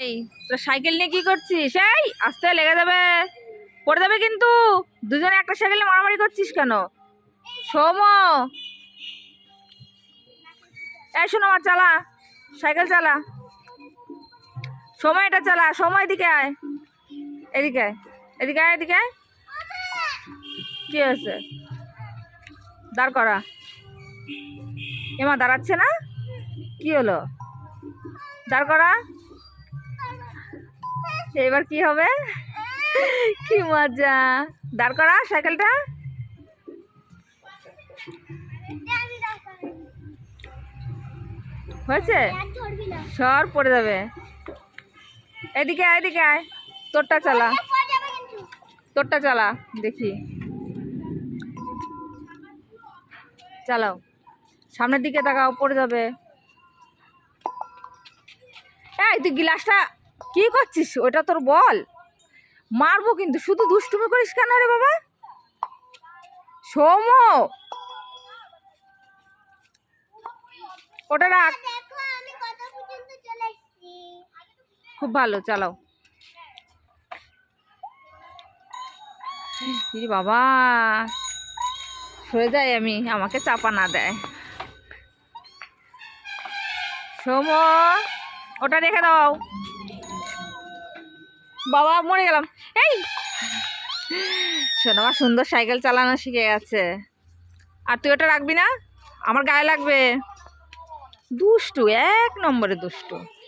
এই, তোর সাইকেল নিয়ে কি করছিস? এই, আস্তে লেগে যাবে। পড়ে যাবে কিন্তু। দুজনে একটা সাইকেলে মারামারি করছিস কেন? সোম এই, শোনো আমার চালা। সাইকেল চালা। সময়, এটা চালা। সময়, এদিকে আয়। এদিকে এদিকে আয় এদিকে আয়। কি হয়েছে? দাঁড় করা। এমা দাঁড়াচ্ছে না? কি হলো? দাঁড় করা। এবার কি হবে? কি মজা। দাঁড় করা সাইকেলটা? হয়েছে? সর পড়ে যাবে। এদিকে আয় এদিকে আয়। তোরটা চালা। তোরটা চালা, দেখি। চালাও। সামনের দিকে তাকাও, পড়ে যাবে। এই, তুই গিলাসটা কি করছিস? ওটা তোর বল। মারবো কিন্তু। শুধু দুষ্টুমি করিস কেন রে বাবা? সোম ওটা রাখ। খুব ভালো চালাও। বাবা! সরে যাই আমি। আমাকে চাপা না দেয়। সোম ওটা রেখে দাও। বাবা, মরে গেলাম। এই! শোনো, আমার সুন্দর সাইকেল চালানো শিখে গেছে। আর তুই ওটা রাখবি না? আমার গায়ে লাগবে। দুষ্টু, এক নম্বরে দুষ্টু।